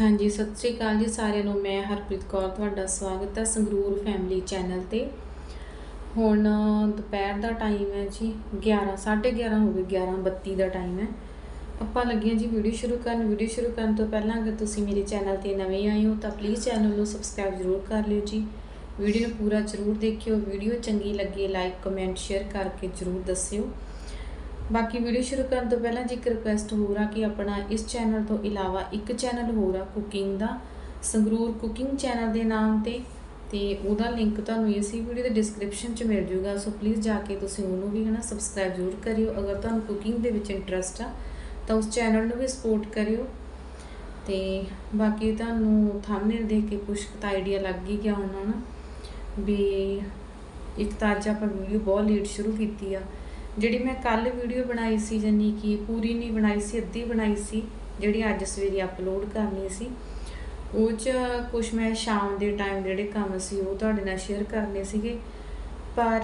ਹਾਂਜੀ, ਸਤਿ ਸ੍ਰੀ ਅਕਾਲ ਜੀ ਸਾਰਿਆਂ ਨੂੰ। ਮੈਂ ਹਰਪ੍ਰੀਤ ਕੌਰ, ਤੁਹਾਡਾ ਸਵਾਗਤ ਹੈ ਸੰਗਰੂਰ ਫੈਮਿਲੀ ਚੈਨਲ ਤੇ। ਹੁਣ ਦੁਪਹਿਰ ਦਾ ਟਾਈਮ ਹੈ ਜੀ 11 11:30 ਹੋ ਗਏ 11:32 ਦਾ ਟਾਈਮ ਹੈ। ਆਪਾਂ ਲੱਗੇ ਹਾਂ ਜੀ ਵੀਡੀਓ ਸ਼ੁਰੂ ਕਰਨ। ਵੀਡੀਓ ਸ਼ੁਰੂ ਕਰਨ ਤੋਂ ਪਹਿਲਾਂ ਅਗਰ ਤੁਸੀਂ ਮੇਰੇ ਚੈਨਲ ਤੇ ਨਵੇਂ ਆਏ ਹੋ, ਤਾਂ ਪਲੀਜ਼ ਚੈਨਲ ਨੂੰ ਸਬਸਕ੍ਰਾਈਬ ਜ਼ਰੂਰ ਕਰ ਲਿਓ ਜੀ। ਵੀਡੀਓ ਨੂੰ ਪੂਰਾ ਜ਼ਰੂਰ ਦੇਖਿਓ। ਵੀਡੀਓ ਚੰਗੀ ਲੱਗੇ ਲਾਈਕ ਕਮੈਂਟ ਸ਼ੇਅਰ ਕਰਕੇ ਜ਼ਰੂਰ ਦੱਸਿਓ। ਬਾਕੀ ਵੀਡੀਓ ਸ਼ੁਰੂ ਕਰਨ ਤੋਂ ਪਹਿਲਾਂ ਜੀ ਇੱਕ ਰਿਕੁਐਸਟ ਹੋਰ ਆ ਕਿ ਆਪਣਾ ਇਸ ਚੈਨਲ ਤੋਂ ਇਲਾਵਾ ਇੱਕ ਚੈਨਲ ਹੋਰ ਆ ਕੁਕਿੰਗ ਦਾ, ਸੰਗਰੂਰ ਕੁਕਿੰਗ ਚੈਨਲ ਦੇ ਨਾਮ ਤੇ ਤੇ ਉਹਦਾ ਲਿੰਕ ਤੁਹਾਨੂੰ ਇਸੇ ਵੀਡੀਓ ਦੇ ਡਿਸਕ੍ਰਿਪਸ਼ਨ 'ਚ ਮਿਲ ਜੂਗਾ, ਸੋ ਪਲੀਜ਼ ਜਾ ਕੇ ਤੁਸੀਂ ਉਹਨੂੰ ਵੀ ਹਨਾ ਸਬਸਕ੍ਰਾਈਬ ਜ਼ਰੂਰ ਕਰਿਓ। ਅਗਰ ਤੁਹਾਨੂੰ ਕੁਕਿੰਗ ਦੇ ਵਿੱਚ ਇੰਟਰਸਟ ਆ, ਤਾਂ ਉਸ ਚੈਨਲ ਨੂੰ ਵੀ ਸਪੋਰਟ ਕਰਿਓ। ਤੇ ਬਾਕੀ ਤੁਹਾਨੂੰ ਥੰਬਨੇਲ ਦੇਖ ਕੇ ਕੁਝ ਤਾਂ ਆਈਡੀਆ ਲੱਗ ਹੀ ਗਿਆ ਹੋਣਾ ਨਾ, ਵੀ ਇੱਕ ਤਾਂ ਅੱਜ ਆਪਾਂ ਵੀਡੀਓ ਬਹੁਤ ਲੇਟ ਸ਼ੁਰੂ ਕੀਤੀ ਆ। ਜਿਹੜੀ ਮੈਂ ਕੱਲ ਵੀਡੀਓ ਬਣਾਈ ਸੀ ਜਾਨੀ ਕਿ ਪੂਰੀ ਨਹੀਂ ਬਣਾਈ ਸੀ, ਅੱਧੀ ਬਣਾਈ ਸੀ, ਜਿਹੜੀ ਅੱਜ ਸਵੇਰੇ ਅਪਲੋਡ ਕਰਨੀ ਸੀ, ਉਹ 'ਚ ਕੁਝ ਮੈਂ ਸ਼ਾਮ ਦੇ ਟਾਈਮ ਜਿਹੜੇ ਕੰਮ ਸੀ ਉਹ ਤੁਹਾਡੇ ਨਾਲ ਸ਼ੇਅਰ ਕਰਨੇ ਸੀਗੇ। ਪਰ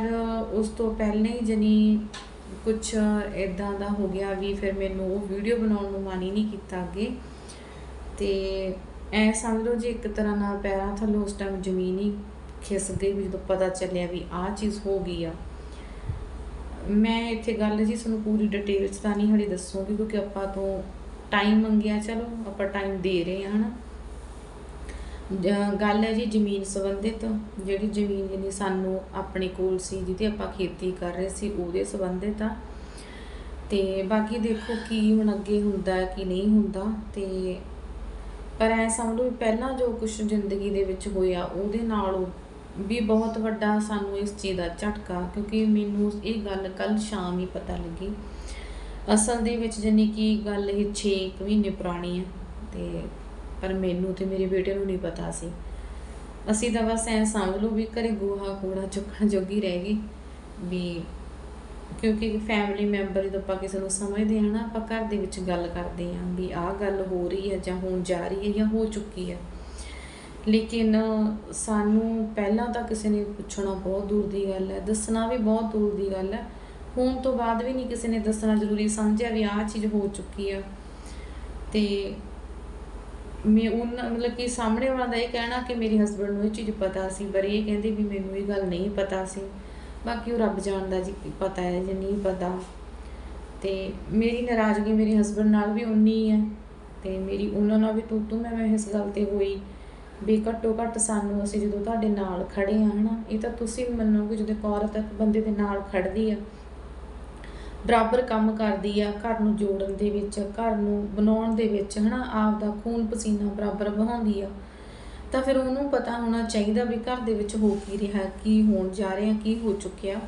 ਉਸ ਤੋਂ ਪਹਿਲਾਂ ਹੀ ਜਨੀ ਕੁਝ ਇਦਾਂ ਦਾ ਹੋ ਗਿਆ ਵੀ ਫਿਰ ਮੈਨੂੰ ਉਹ ਵੀਡੀਓ ਬਣਾਉਣ ਨੂੰ ਮਨ ਹੀ ਨਹੀਂ ਕੀਤਾ ਅੱਗੇ। ਤੇ ਐ ਸਮਝ ਲਓ ਜੀ ਇੱਕ ਤਰ੍ਹਾਂ ਨਾਲ ਪੈਰਾਂ ਥੱਲੇ ਉਸ ਟਾਈਮ ਜ਼ਮੀਨ ਹੀ ਖਿਸ ਗਈ ਵੀ ਜਦੋਂ ਪਤਾ ਚੱਲਿਆ ਵੀ ਆਹ ਚੀਜ਼ ਹੋ ਗਈ ਆ। ਮੈਂ ਇੱਥੇ ਗੱਲ ਜੀ ਤੁਹਾਨੂੰ ਪੂਰੀ ਡਿਟੇਲ ਚ ਤਾਂ ਨਹੀਂ ਹਲੇ ਦੱਸੂਗੀ, ਕਿਉਂਕਿ ਆਪਾਂ ਤੋਂ ਟਾਈਮ ਮੰਗਿਆ, ਚਲੋ ਆਪਾਂ ਟਾਈਮ ਦੇ ਰਹੇ ਹਾਂ, ਹਨਾ? ਜ- ਗੱਲ ਹੈ ਜੀ ਜ਼ਮੀਨ ਸੰਬੰਧਿਤ, ਜਿਹੜੀ ਜ਼ਮੀਨ ਜਿਹਨੇ ਸਾਨੂੰ ਆਪਣੇ ਕੋਲ ਸੀ, ਜਿਹਦੇ ਆਪਾਂ ਖੇਤੀ ਕਰ ਰਹੇ ਸੀ, ਉਹਦੇ ਸੰਬੰਧਿਤ ਆ। ਤੇ ਬਾਕੀ ਦੇਖੋ ਕੀ ਹੁਣ ਅੱਗੇ ਹੁੰਦਾ ਕੀ ਨਹੀਂ ਹੁੰਦਾ, ਤੇ ਪਰ ਐ ਸਮਝੋ ਵੀ ਪਹਿਲਾਂ ਜੋ ਕੁਝ ਜ਼ਿੰਦਗੀ ਦੇ ਵਿੱਚ ਹੋਇਆ, ਉਹਦੇ ਨਾਲ ਵੀ ਬਹੁਤ ਵੱਡਾ ਸਾਨੂੰ ਇਸ ਚੀਜ਼ ਦਾ ਝਟਕਾ, ਕਿਉਂਕਿ ਮੈਨੂੰ ਇਹ ਗੱਲ ਕੱਲ ਸ਼ਾਮ ਹੀ ਪਤਾ ਲੱਗੀ। ਅਸਲ ਦੇ ਵਿੱਚ ਜਾਨੀ ਕਿ ਗੱਲ ਇਹ 6 ਮਹੀਨੇ ਪੁਰਾਣੀ ਹੈ ਤੇ ਪਰ ਮੈਨੂੰ ਤੇ ਮੇਰੇ ਬੇਟੇ ਨੂੰ ਨਹੀਂ ਪਤਾ ਸੀ। ਅਸੀਂ ਤਾਂ ਬਸ ਐ ਸਮਝ ਲਓ ਵੀ ਘਰੇ ਗੋਹਾ ਕੂੜਾ ਚੁੱਕਣ ਜੋਗੀ ਰਹਿ ਗਈ ਵੀ ਕਿਉਂਕਿ ਫੈਮਿਲੀ ਮੈਂਬਰ ਜਦੋਂ ਆਪਾਂ ਕਿਸੇ ਨੂੰ ਸਮਝਦੇ ਹਾਂ ਨਾ, ਆਪਾਂ ਘਰ ਦੇ ਵਿੱਚ ਗੱਲ ਕਰਦੇ ਹਾਂ ਵੀ ਆਹ ਗੱਲ ਹੋ ਰਹੀ ਹੈ ਜਾਂ ਹੋਣ ਜਾ ਰਹੀ ਹੈ ਜਾਂ ਹੋ ਚੁੱਕੀ ਹੈ। ਲੇਕਿਨ ਸਾਨੂੰ ਪਹਿਲਾਂ ਤਾਂ ਕਿਸੇ ਨੇ ਪੁੱਛਣਾ ਬਹੁਤ ਦੂਰ ਦੀ ਗੱਲ ਹੈ, ਦੱਸਣਾ ਵੀ ਬਹੁਤ ਦੂਰ ਦੀ ਗੱਲ ਹੈ। ਹੋਣ ਤੋਂ ਬਾਅਦ ਵੀ ਨਹੀਂ ਕਿਸੇ ਨੇ ਦੱਸਣਾ ਜ਼ਰੂਰੀ, ਸਮਝਿਆ ਵੀ ਆਹ ਚੀਜ਼ ਹੋ ਚੁੱਕੀ ਆ। ਤੇ ਮੈਂ ਉਹਨਾਂ, ਮਤਲਬ ਕਿ ਸਾਹਮਣੇ ਵਾਲਾ ਦਾ ਇਹ ਕਹਿਣਾ ਕਿ ਮੇਰੇ ਹਸਬੰਡ ਨੂੰ ਇਹ ਚੀਜ਼ ਪਤਾ ਸੀ, ਪਰ ਇਹ ਕਹਿੰਦੇ ਵੀ ਮੈਨੂੰ ਇਹ ਗੱਲ ਨਹੀਂ ਪਤਾ ਸੀ। ਬਾਕੀ ਉਹ ਰੱਬ ਜਾਣਦਾ ਜੀ ਪਤਾ ਹੈ ਜਾਂ ਨਹੀਂ ਪਤਾ। ਤੇ ਮੇਰੀ ਨਾਰਾਜ਼ਗੀ ਮੇਰੇ ਹਸਬੰਡ ਨਾਲ ਵੀ ਉਨੀ ਹੈ ਤੇ ਮੇਰੀ, ਉਹਨਾਂ ਨਾਲ ਵੀ ਤੂੰ ਤੂੰ ਮੈਂ ਮੈਂ ਇਸ ਗੱਲ ਤੇ ਹੋਈ। ਵੀ ਘੱਟੋ ਘੱਟ ਸਾਨੂੰ ਅਸੀਂ ਜਦੋਂ ਤੁਹਾਡੇ ਨਾਲ ਖੜੇ ਆ ਹਨਾ ਇਹ ਤਾਂ ਤੁਸੀਂ ਵੀ ਮੰਨੋਗੇ ਜਦੋਂ ਇੱਕ ਔਰਤ ਇੱਕ ਬੰਦੇ ਦੇ ਨਾਲ ਖੜਦੀ ਆ ਬਰਾਬਰ ਕੰਮ ਕਰਦੀ ਆ ਘਰ ਨੂੰ ਜੋੜਨ ਦੇ ਵਿੱਚ ਘਰ ਨੂੰ ਬਣਾਉਣ ਦੇ ਵਿੱਚ ਹਨਾ ਆਪ ਦਾ ਖੂਨ ਪਸੀਨਾ ਬਰਾਬਰ ਵਹਾਉਂਦੀ ਆ ਤਾਂ ਫਿਰ ਉਹਨੂੰ ਪਤਾ ਹੋਣਾ ਚਾਹੀਦਾ ਵੀ ਘਰ ਦੇ ਵਿੱਚ ਹੋ ਕੀ ਰਿਹਾ ਕੀ ਹੋਣ ਜਾ ਰਿਹਾ ਕੀ ਹੋ ਚੁੱਕਿਆ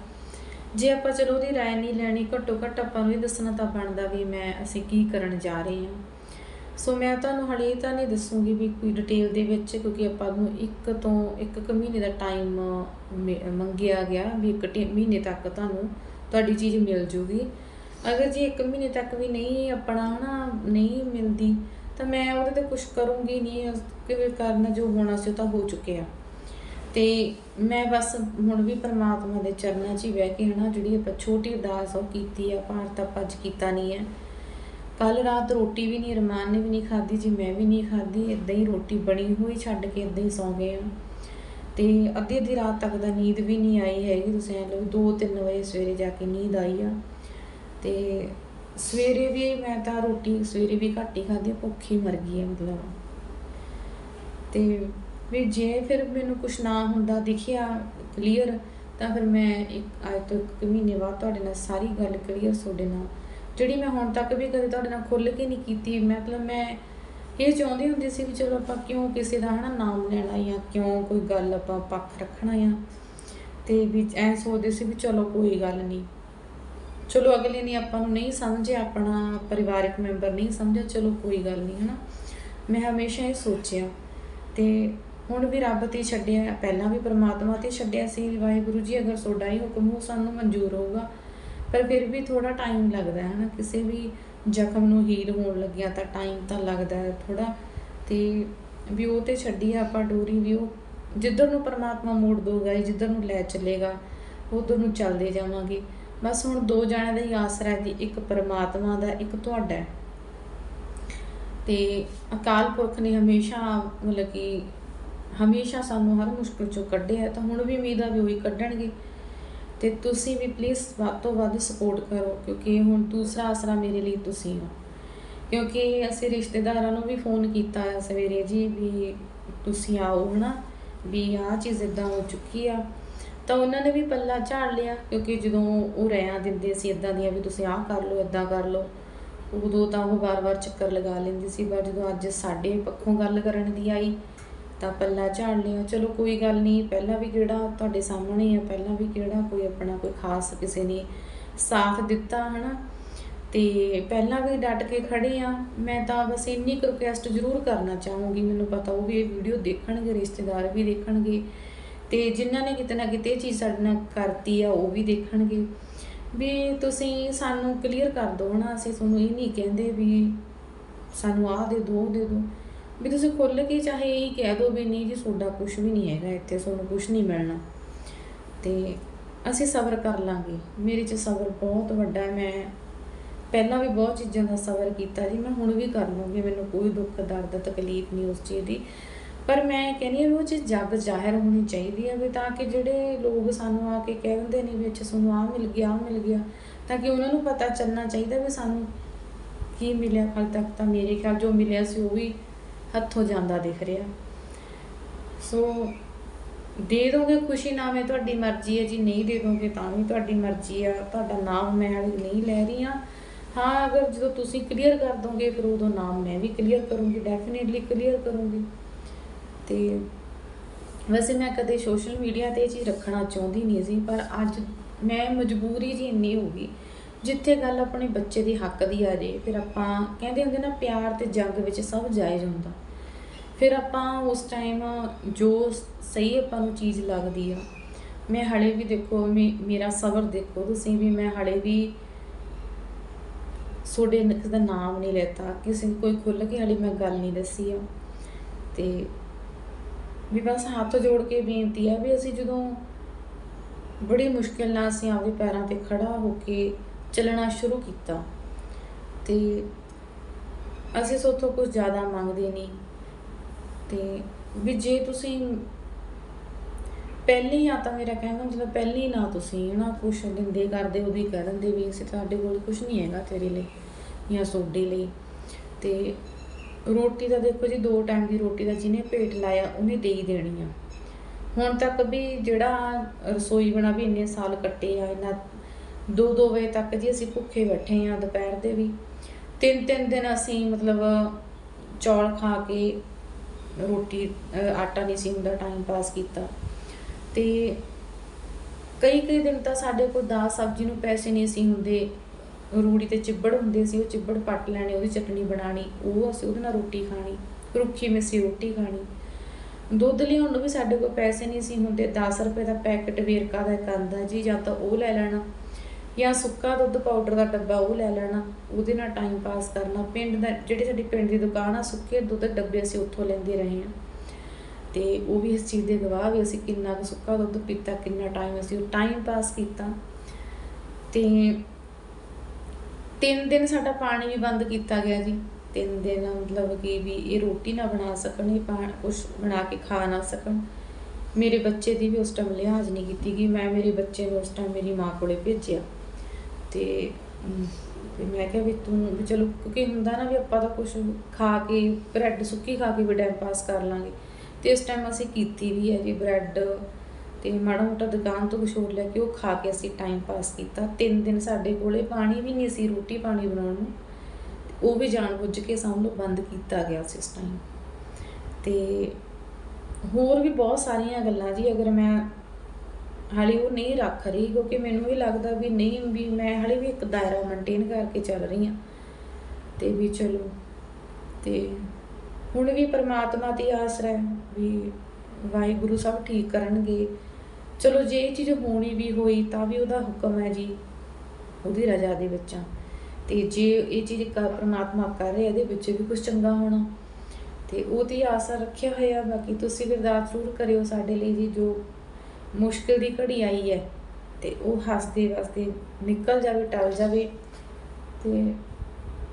ਜੇ ਆਪਾਂ ਚਲੋ ਉਹਦੀ رائے ਨਹੀਂ ਲੈਣੀ ਘੱਟੋ ਘੱਟ ਆਪਾਂ ਨੂੰ ਇਹ ਦੱਸਣਾ ਤਾਂ ਬਣਦਾ ਵੀ ਮੈਂ ਅਸੀਂ ਕੀ ਕਰਨ ਜਾ ਰਹੇ ਹਾਂ ਸੋ ਮੈਂ ਤੁਹਾਨੂੰ ਹਲੇ ਤਾਂ ਨਹੀਂ ਦੱਸੂਗੀ ਵੀ ਕੋਈ ਡਿਟੇਲ ਦੇ ਵਿੱਚ, ਕਿਉਂਕਿ ਆਪਾਂ ਨੂੰ ਇੱਕ ਤੋਂ ਇੱਕ ਕੁ ਮਹੀਨੇ ਦਾ ਟਾਈਮ ਮੰਗਿਆ ਗਿਆ ਵੀ ਇੱਕ ਟੀ- ਮਹੀਨੇ ਤੱਕ ਤੁਹਾਨੂੰ ਤੁਹਾਡੀ ਚੀਜ਼ ਮਿਲ ਜੂਗੀ। ਅਗਰ ਜੇ ਇੱਕ ਮਹੀਨੇ ਤੱਕ ਵੀ ਨਹੀਂ ਆਪਣਾ ਹਨਾ, ਨਹੀਂ ਮਿਲਦੀ, ਤਾਂ ਮੈਂ ਉਹਦੇ ਤੇ ਕੁਝ ਕਰੂੰਗੀ ਨਹੀਂ ਕਿਵੇਂ ਕਰਨਾ ਜੋ ਹੋਣਾ ਸੀ ਉਹ ਤਾਂ ਹੋ ਚੁੱਕਿਆ। ਤੇ ਮੈਂ ਬਸ ਹੁਣ ਵੀ ਪਰਮਾਤਮਾ ਦੇ ਚਰਨਾਂ 'ਚ ਹੀ ਬਹਿ ਕੇ ਹਨਾ, ਜਿਹੜੀ ਆਪਾਂ ਛੋਟੀ ਅਰਦਾਸ ਉਹ ਕੀਤੀ ਆ ਭਾਰਤ ਆਪਾਂ ਅੱਜ ਕੀਤਾ ਨਹੀਂ ਹੈ। ਕੱਲ ਰਾਤ ਰੋਟੀ ਵੀ ਨਹੀਂ, ਰਮਾਨ ਨੇ ਵੀ ਨਹੀਂ ਖਾਧੀ ਜੀ, ਮੈਂ ਵੀ ਨਹੀਂ ਖਾਧੀ ਇਦਾਂ ਹੀ ਰੋਟੀ ਬਣੀ ਹੋਈ ਛੱਡ ਕੇ ਇਦਾਂ ਹੀ ਸੌਂ ਗਏ ਆ ਤੇ ਅੱਧੀ ਅੱਧੀ ਰਾਤ ਤੱਕ ਦਾ ਨੀਂਦ ਵੀ ਨਹੀਂ ਆਈ ਹੈਗੀ, ਤੁਸੀਂ ਐ ਲਓ 2-3 ਵਜੇ ਸਵੇਰੇ ਜਾ ਕੇ ਨੀਂਦ ਆਈ ਆ। ਤੇ ਸਵੇਰੇ ਵੀ ਮੈਂ ਤਾਂ ਰੋਟੀ, ਸਵੇਰੇ ਵੀ ਘੱਟ ਹੀ ਖਾਧੀ, ਭੁੱਖੀ ਮਰ ਗਈ ਹੈ ਮਤਲਬ। ਤੇ ਵੀ ਜੇ ਫਿਰ ਮੈਨੂੰ ਕੁਛ ਨਾ ਹੁੰਦਾ, ਦਿਖਿਆ ਕਲੀਅਰ ਤਾਂ ਫਿਰ ਮੈਂ ਇੱਕ, ਅੱਜ ਤੋਂ ਇੱਕ ਮਹੀਨੇ ਬਾਅਦ ਤੁਹਾਡੇ ਨਾਲ ਸਾਰੀ ਗੱਲ ਕਲੀਅਰ ਤੁਹਾਡੇ ਨਾਲ ਜਿਹੜੀ ਮੈਂ ਹੁਣ ਤੱਕ ਵੀ ਕਦੇ ਤੁਹਾਡੇ ਨਾਲ ਖੁੱਲ ਕੇ ਨਹੀਂ ਕੀਤੀ ਮਤਲਬ ਮੈਂ ਇਹ ਚਾਹੁੰਦੀ ਹੁੰਦੀ ਸੀ ਵੀ ਚਲੋ ਆਪਾਂ ਕਿਉਂ ਕਿਸੇ ਦਾ ਹਨਾ ਨਾਮ ਲੈਣਾ ਜਾਂ ਕਿਉਂ ਕੋਈ ਗੱਲ ਆਪਾਂ ਪੱਖ ਰੱਖਣਾ ਆ ਤੇ ਵੀ ਐ ਸੋਚਦੇ ਸੀ ਵੀ ਚਲੋ ਕੋਈ ਗੱਲ ਨਹੀਂ। ਚਲੋ ਅਗਲੇ ਨੇ ਆਪਾਂ ਨੂੰ ਨਹੀਂ ਸਮਝਿਆ, ਆਪਣਾ ਪਰਿਵਾਰਕ ਮੈਂਬਰ ਨਹੀਂ ਸਮਝਿਆ, ਚਲੋ ਕੋਈ ਗੱਲ ਨਹੀਂ ਹਨਾ। ਮੈਂ ਹਮੇਸ਼ਾ ਇਹ ਸੋਚਿਆ ਤੇ ਹੁਣ ਵੀ ਰੱਬ ਤੇ ਛੱਡਿਆ, ਪਹਿਲਾਂ ਵੀ ਪ੍ਰਮਾਤਮਾ ਤੇ ਛੱਡਿਆ ਸੀ ਵਾਹਿਗੁਰੂ ਜੀ ਅਗਰ ਤੁਹਾਡਾ ਹੀ ਹੁਕਮ ਹੋ ਸਾਨੂੰ ਮਨਜ਼ੂਰ ਹੋਊਗਾ। ਪਰ ਫਿਰ ਵੀ ਥੋੜਾ ਟਾਈਮ ਲੱਗਦਾ ਹੈ ਨਾ, ਕਿਸੇ ਵੀ ਜ਼ਖਮ ਨੂੰ ਹੀਲ ਹੋਣ ਲੱਗਿਆ ਤਾਂ ਟਾਈਮ ਤਾਂ ਲੱਗਦਾ ਹੈ ਥੋੜਾ ਤੇ ਵੀ ਉਹ ਤੇ ਛੱਡੀ ਆਪਾਂ ਡੋਰੀ ਵੀ, ਉਹ ਜਿੱਧਰ ਨੂੰ ਪਰਮਾਤਮਾ ਮੋੜ ਦੋਗਾ ਜਿੱਧਰ ਨੂੰ ਲੈ ਚੱਲੇਗਾ, ਉਧਰ ਨੂੰ ਚੱਲਦੇ ਜਾਵਾਂਗੇ। ਬਸ ਹੁਣ ਦੋ ਜਣਿਆਂ ਦਾ ਹੀ ਆਸਰਾ ਹੈ ਜੀ, ਇੱਕ ਪਰਮਾਤਮਾ ਦਾ, ਇੱਕ ਤੁਹਾਡਾ ਹੈ। ਤੇ ਅਕਾਲ ਪੁਰਖ ਨੇ ਹਮੇਸ਼ਾ ਮਤਲਬ ਕਿ ਹਮੇਸ਼ਾ ਸਾਨੂੰ ਹਰ ਮੁਸ਼ਕਲ ਚੋਂ ਕੱਢਿਆ ਤਾਂ ਹੁਣ ਵੀ ਉਮੀਦ ਆ ਵੀ ਉਹੀ ਕੱਢਣਗੇ। ਤੇ ਤੁਸੀਂ ਵੀ ਪਲੀਜ਼ ਵੱਧ ਤੋਂ ਵੱਧ ਸਪੋਰਟ ਕਰੋ, ਕਿਉਂਕਿ ਹੁਣ ਦੂਸਰਾ ਆਸਰਾ ਮੇਰੇ ਲਈ ਤੁਸੀਂ ਹੋ। ਕਿਉਂਕਿ ਅਸੀਂ ਰਿਸ਼ਤੇਦਾਰਾਂ ਨੂੰ ਵੀ ਫੋਨ ਕੀਤਾ ਆ ਸਵੇਰੇ ਜੀ ਵੀ ਤੁਸੀਂ ਆਓ ਹਨਾ, ਵੀ ਆਹ ਚੀਜ਼ ਇਦਾਂ ਹੋ ਚੁੱਕੀ ਆ। ਤਾਂ ਉਹਨਾਂ ਨੇ ਵੀ ਪੱਲਾ ਝਾੜ ਲਿਆ, ਕਿਉਂਕਿ ਜਦੋਂ ਉਹ ਰਿਆਂ ਦਿੰਦੇ ਸੀ ਇਦਾਂ ਦੀਆਂ ਵੀ ਤੁਸੀਂ ਆਹ ਕਰ ਲਓ ਇਦਾਂ ਕਰ ਲਓ। ਉਦੋਂ ਤਾਂ ਉਹ ਵਾਰ-ਵਾਰ ਚੱਕਰ ਲਗਾ ਲੈਂਦੀ ਸੀ, ਪਰ ਜਦੋਂ ਅੱਜ ਸਾਡੇ ਪੱਖੋਂ ਗੱਲ ਕਰਨ ਦੀ ਆਈ ਤਾਂ ਪੱਲਾ ਝਾੜ ਲਿਆ ਚਲੋ ਕੋਈ ਗੱਲ ਨਹੀਂ, ਪਹਿਲਾਂ ਵੀ ਕਿਹੜਾ ਤੁਹਾਡੇ ਸਾਹਮਣੇ ਆ, ਪਹਿਲਾਂ ਵੀ ਕਿਹੜਾ ਕੋਈ ਆਪਣਾ ਕੋਈ ਖਾਸ ਕਿਸੇ ਨੇ ਸਾਥ ਦਿੱਤਾ, ਹਨਾ? ਤੇ ਪਹਿਲਾਂ ਵੀ ਡਟ ਕੇ ਖੜੇ ਆ। ਮੈਂ ਤਾਂ ਬਸ ਇੰਨੀ ਕੁ ਰਿਕੁਐਸਟ ਜ਼ਰੂਰ ਕਰਨਾ ਚਾਹੂੰਗੀ। ਮੈਨੂੰ ਪਤਾ ਉਹ ਵੀ ਇਹ ਵੀਡੀਓ ਦੇਖਣਗੇ, ਰਿਸ਼ਤੇਦਾਰ ਵੀ ਦੇਖਣਗੇ। ਤੇ ਜਿਨ੍ਹਾਂ ਨੇ ਕਿਤੇ ਨਾ ਕਿਤੇ ਇਹ ਚੀਜ਼ ਸਾਡੇ ਨਾਲ ਕਰਤੀ ਆ, ਉਹ ਵੀ ਦੇਖਣਗੇ। ਵੀ ਤੁਸੀਂ ਸਾਨੂੰ ਕਲੀਅਰ ਕਰ ਦਿਓ ਨਾ ਅਸੀਂ ਤੁਹਾਨੂੰ ਇਹ ਨਹੀਂ ਕਹਿੰਦੇ ਵੀ ਸਾਨੂੰ ਆਹ ਦੇ ਦੋ ਉਹ ਦੇ ਦਿਓ। ਵੀ ਤੁਸੀਂ ਖੁੱਲ ਕੇ ਚਾਹੇ ਇਹ ਕਹਿ ਦਿਓ ਵੀ ਨਹੀਂ ਜੀ, ਤੁਹਾਡਾ ਕੁਝ ਵੀ ਨਹੀਂ ਹੈਗਾ, ਇੱਥੇ ਤੁਹਾਨੂੰ ਕੁਝ ਨਹੀਂ ਮਿਲਣਾ। ਤੇ ਅਸੀਂ ਸਬਰ ਕਰ ਲਾਂਗੇ। ਮੇਰੇ 'ਚ ਸਬਰ ਬਹੁਤ ਵੱਡਾ ਹੈ। ਮੈਂ ਪਹਿਲਾਂ ਵੀ ਬਹੁਤ ਚੀਜ਼ਾਂ ਦਾ ਸਬਰ ਕੀਤਾ ਜੀ। ਮੈਂ ਹੁਣ ਵੀ ਕਰ ਲੂੰਗੀ। ਮੈਨੂੰ ਕੋਈ ਦੁੱਖ, ਦਰਦ, ਤਕਲੀਫ ਨਹੀਂ ਉਸ ਚੀਜ਼ ਦੀ। ਪਰ ਮੈਂ ਕਹਿੰਦੀ ਹਾਂ ਵੀ ਉਹ ਚੀਜ਼ ਜੱਗ ਜ਼ਾਹਿਰ ਹੋਣੀ ਚਾਹੀਦੀ ਹੈ ਵੀ ਤਾਂ ਕਿ ਜਿਹੜੇ ਲੋਕ ਸਾਨੂੰ ਆ ਕੇ ਕਹਿ ਦਿੰਦੇ ਨੇ ਵਿੱਚ ਸਾਨੂੰ ਆਹ ਮਿਲ ਗਿਆ, ਆਹ ਮਿਲ ਗਿਆ, ਤਾਂ ਕਿ ਉਹਨਾਂ ਨੂੰ ਪਤਾ ਚੱਲਣਾ ਚਾਹੀਦਾ ਵੀ ਸਾਨੂੰ ਕੀ ਮਿਲਿਆ ਹਾਲ ਤੱਕ ਤਾਂ ਮੇਰੇ ਖਿਆਲ ਜੋ ਮਿਲਿਆ ਸੀ ਉਹ ਵੀ ਹੱਥੋਂ ਜਾਂਦਾ ਦਿਖ ਰਿਹਾ। ਸੋ ਦੇ ਦੋਗੇ ਖੁਸ਼ੀ ਨਾਮੇ ਤੁਹਾਡੀ ਮਰਜ਼ੀ ਹੈ ਜੀ, ਨਹੀਂ ਦੇ ਦੋਗੇ ਤਾਂ ਵੀ ਤੁਹਾਡੀ ਮਰਜ਼ੀ ਆ, ਤੁਹਾਡਾ ਨਾਮ ਮੈਂ ਹਾਲੇ ਨਹੀਂ ਲੈ ਰਹੀ ਹਾਂ। ਹਾਂ, ਅਗਰ ਜਦੋਂ ਤੁਸੀਂ ਕਲੀਅਰ ਕਰ ਦੋਗੇ, ਫਿਰ ਉਦੋਂ ਨਾਮ ਮੈਂ ਵੀ ਕਲੀਅਰ ਕਰੂੰਗੀ ਡੈਫੀਨਿਟਲੀ ਕਲੀਅਰ ਕਰੂੰਗੀ। ਤੇ ਵੈਸੇ ਮੈਂ ਕਦੇ ਸੋਸ਼ਲ ਮੀਡੀਆ ਤੇ ਇਹ ਚੀਜ਼ ਰੱਖਣਾ ਚਾਹੁੰਦੀ ਨਹੀਂ ਸੀ, ਪਰ ਅੱਜ ਮੈਂ ਮਜਬੂਰੀ ਜੀ ਇੰਨੀ ਹੋ ਗਈ ਜਿੱਥੇ ਗੱਲ ਆਪਣੇ ਬੱਚੇ ਦੇ ਹੱਕ ਦੀ ਆ ਜੇ, ਫਿਰ ਆਪਾਂ ਕਹਿੰਦੇ ਹੁੰਦੇ ਨਾ, ਪਿਆਰ ਤੇ ਜੰਗ ਵਿੱਚ ਸਭ ਜਾਇਜ਼ ਹੁੰਦਾ। ਫਿਰ ਆਪਾਂ ਉਸ ਟਾਈਮ ਜੋ ਸਹੀ ਆਪਾਂ ਨੂੰ ਚੀਜ਼ ਲੱਗਦੀ ਆ, ਮੈਂ ਹਲੇ ਵੀ ਦੇਖੋ, ਮੇ- ਮੇਰਾ ਸਬਰ ਦੇਖੋ ਤੁਸੀਂ ਵੀ, ਮੈਂ ਹਲੇ ਵੀ ਤੁਹਾਡੇ ਕਿਸੇ ਦਾ ਨਾਮ ਨਹੀਂ ਲੈਤਾ। ਕਿਸੇ ਨੂੰ ਕੋਈ ਖੁੱਲ ਕੇ ਹਲੇ ਮੈਂ ਗੱਲ ਨਹੀਂ ਦੱਸੀ ਆ। ਤੇ ਵੀ ਬਸ ਹੱਥ ਜੋੜ ਕੇ ਬੇਨਤੀ ਆ ਵੀ ਅਸੀਂ ਜਦੋਂ ਬੜੀ ਮੁਸ਼ਕਿਲ ਨਾਲ ਅਸੀਂ ਆਪਦੇ ਪੈਰਾਂ ਤੇ ਖੜਾ ਹੋ ਕੇ ਚੱਲਣਾ ਸ਼ੁਰੂ ਕੀਤਾ। ਤੇ ਅਸੀਂ ਸੋਥੋਂ ਕੁਝ ਜ਼ਿਆਦਾ ਮੰਗਦੇ ਨਹੀਂ। ਤੇ ਵੀ ਜੇ ਤੁਸੀਂ ਪਹਿਲੀ ਆ ਤਾਂ ਮੇਰਾ ਕਹਿਣਾ ਜਦੋਂ ਪਹਿਲੀ ਨਾ ਤੁਸੀਂ ਨਾ ਕੁਝ ਦਿੰਦੇ ਕਰਦੇ ਉਹਦੀ ਕਹਿ ਦਿੰਦੇ ਵੀ ਅਸੀਂ ਤੁਹਾਡੇ ਕੋਲ ਕੁਝ ਨਹੀਂ ਹੈਗਾ ਤੇਰੇ ਲਈ ਜਾਂ ਸੋਡੇ ਲਈ। ਤੇ ਰੋਟੀ ਦਾ ਦੇਖੋ ਜੀ, ਦੋ ਟਾਈਮ ਦੀ ਰੋਟੀ ਦਾ ਜਿਹਨੇ ਪੇਟ ਲਾਇਆ ਉਹਨੇ ਦੇ ਹੀ ਦੇਣੀ ਆ। ਹੁਣ ਤੱਕ ਵੀ ਜਿਹੜਾ ਰਸੋਈ ਬਣਾ ਵੀ ਇੰਨੇ ਸਾਲ ਕੱਟੇ ਆ ਇਹਨਾਂ ਦੋ ਦੋ ਵਜੇ ਤੱਕ ਜੀ ਅਸੀਂ ਭੁੱਖੇ ਬੈਠੇ ਆ ਦੁਪਹਿਰ ਦੇ ਵੀ। ਤਿੰਨ ਤਿੰਨ ਦਿਨ ਅਸੀਂ ਮਤਲਬ ਚੌਲ ਖਾ ਕੇ ਰੋਟੀ ਆਟਾ ਨਹੀਂ ਸੀ ਹੁੰਦਾ ਟਾਈਮ ਪਾਸ ਕੀਤਾ। ਤੇ ਕਈ ਕਈ ਦਿਨ ਤਾਂ ਸਾਡੇ ਕੋਲ ਦਾਲ, ਸਬਜ਼ੀ ਨੂੰ ਪੈਸੇ ਨਹੀਂ ਸੀ ਹੁੰਦੇ। ਰੂੜੀ ਤੇ ਚਿੱਬੜ ਹੁੰਦੇ ਸੀ, ਉਹ ਚਿੱਬੜ ਪੱਟ ਲੈਣੇ, ਉਹਦੀ ਚਟਨੀ ਬਣਾਣੀ ਉਹ ਅਸੀਂ ਉਹਦੇ ਨਾਲ ਰੋਟੀ ਖਾਣੀ, ਰੁੱਖੀ ਮਿੱਸੀ ਰੋਟੀ ਖਾਣੀ। ਦੁੱਧ ਲਿਆਉਣ ਨੂੰ ਵੀ ਸਾਡੇ ਕੋਲ ਪੈਸੇ ਨਹੀਂ ਸੀ ਹੁੰਦੇ। 10 ਰੁਪਏ ਦਾ ਪੈਕਟ ਵੇਰਕਾ ਦਾ ਇੱਕ ਆਂਦਾ ਜੀ, ਜਾਂ ਤਾਂ ਉਹ ਲੈ ਲੈਣਾ। ਜਾਂ ਸੁੱਕਾ ਦੁੱਧ ਪਾਊਡਰ ਦਾ ਡੱਬਾ ਉਹ ਲੈ ਲੈਣਾ, ਉਹਦੇ ਨਾਲ ਟਾਈਮ ਪਾਸ ਕਰਨਾ। ਪਿੰਡ ਦਾ, ਜਿਹੜੀ ਸਾਡੀ ਪਿੰਡ ਦੀ ਦੁਕਾਨ ਆ, ਸੁੱਕੇ ਦੁੱਧ ਦੇ ਡੱਬੇ ਅਸੀਂ ਉੱਥੋਂ ਲੈਂਦੇ ਰਹੇ ਹਾਂ। ਤੇ ਉਹ ਵੀ ਇਸ ਚੀਜ਼ ਦੇ ਗਵਾਹ ਵੀ ਅਸੀਂ ਕਿੰਨਾ ਕੁ ਸੁੱਕਾ ਦੁੱਧ ਪੀਤਾ, ਕਿੰਨਾ ਟਾਈਮ ਅਸੀਂ ਉਹ ਟਾਈਮ ਪਾਸ ਕੀਤਾ। ਤੇ ਤਿੰਨ ਦਿਨ ਸਾਡਾ ਪਾਣੀ ਵੀ ਬੰਦ ਕੀਤਾ ਗਿਆ ਜੀ। ਤਿੰਨ ਦਿਨ ਮਤਲਬ ਕਿ ਵੀ ਇਹ ਰੋਟੀ ਨਾ ਬਣਾ ਸਕਣ, ਇਹ ਪਾ ਕੁਝ ਬਣਾ ਕੇ ਖਾ ਨਾ ਸਕਣ। ਮੇਰੇ ਬੱਚੇ ਦੀ ਵੀ ਉਸ ਟਾਈਮ ਲਿਹਾਜ਼ ਨਹੀਂ ਕੀਤੀ ਗਈ। ਮੈਂ, ਮੇਰੇ ਬੱਚੇ ਨੂੰ ਉਸ ਟਾਈਮ ਮੇਰੀ ਮਾਂ ਕੋਲੇ ਭੇਜਿਆ। ਤੇ ਤੇ ਮੈਂ ਕਿਹਾ ਵੀ ਤੂੰ, ਵੀ ਚਲੋ, ਕਿਉਂਕਿ ਹੁੰਦਾ ਨਾ ਵੀ ਆਪਾਂ ਤਾਂ ਕੁਝ ਖਾ ਕੇ, ਬ੍ਰੈਡ ਸੁੱਕੀ ਖਾ ਕੇ ਵੀ ਟਾਈਮ ਪਾਸ ਕਰ ਲਾਂਗੇ। ਤੇ ਇਸ ਟਾਈਮ ਅਸੀਂ ਕੀਤੀ ਵੀ ਹੈ ਜੀ ਬ੍ਰੈਡ ਤੇ ਮਾੜਾ ਮੋਟਾ ਦੁਕਾਨ ਤੋਂ ਕੁਛ ਹੋਰ ਲੈ ਕੇ ਉਹ ਖਾ ਕੇ ਅਸੀਂ ਟਾਈਮ ਪਾਸ ਕੀਤਾ। ਤਿੰਨ ਦਿਨ ਸਾਡੇ ਕੋਲੇ ਪਾਣੀ ਵੀ ਨਹੀਂ ਸੀ, ਰੋਟੀ ਪਾਣੀ ਬਣਾਉਣ ਨੂੰ। ਉਹ ਵੀ ਜਾਣ ਬੁੱਝ ਕੇ ਸਾਨੂੰ ਬੰਦ ਕੀਤਾ ਗਿਆ ਸੀ ਇਸ ਟਾਈਮ ਤੇ ਹੋਰ ਵੀ ਬਹੁਤ ਸਾਰੀਆਂ ਗੱਲਾਂ ਜੀ, ਅਗਰ ਮੈਂ ਹਾਲੇ ਉਹ ਨਹੀਂ ਰੱਖ ਰਹੀ, ਕਿਉਂਕਿ ਮੈਨੂੰ ਵੀ ਲੱਗਦਾ ਵੀ ਨਹੀਂ, ਵੀ ਮੈਂ ਹਾਲੇ ਵੀ ਇੱਕ ਦਾਇਰਾ ਮੇਨਟੇਨ ਕਰਕੇ ਚੱਲ ਰਹੀ ਹਾਂ। ਤੇ ਵੀ ਚਲੋ, ਤੇ ਹੁਣ ਵੀ ਪਰਮਾਤਮਾ ਦੀ ਆਸਰਾ ਹੈ ਵੀ ਵਾਹਿਗੁਰੂ ਸਭ ਠੀਕ ਕਰਨਗੇ। ਚਲੋ, ਜੇ ਇਹ ਚੀਜ਼ ਹੋਣੀ ਵੀ ਹੋਈ ਤਾਂ ਵੀ ਉਹਦਾ ਹੁਕਮ ਹੈ ਜੀ, ਉਹਦੀ ਰਜ਼ਾ ਦੇ ਵਿੱਚ। ਆ ਤੇ ਜੇ ਇਹ ਚੀਜ਼ ਪਰਮਾਤਮਾ ਕਰ ਰਿਹਾ, ਇਹਦੇ ਵਿੱਚ ਵੀ ਕੁਝ ਚੰਗਾ ਹੋਣਾ। ਤੇ ਉਹਦੀ ਆਸਾ ਰੱਖਿਆ ਹੋਇਆ, ਬਾਕੀ ਤੁਸੀਂ ਵੀ ਅਰਦਾਸ ਜ਼ਰੂਰ ਕਰਿਓ ਸਾਡੇ ਲਈ ਜੀ, ਜੋ ਮੁਸ਼ਕਿਲ ਦੀ ਘੜੀ ਆਈ ਹੈ ਤੇ ਉਹ ਹੱਸਦੇ ਵਸਦੇ ਨਿਕਲ ਜਾਵੇ, ਟਲ ਜਾਵੇ ਤੇ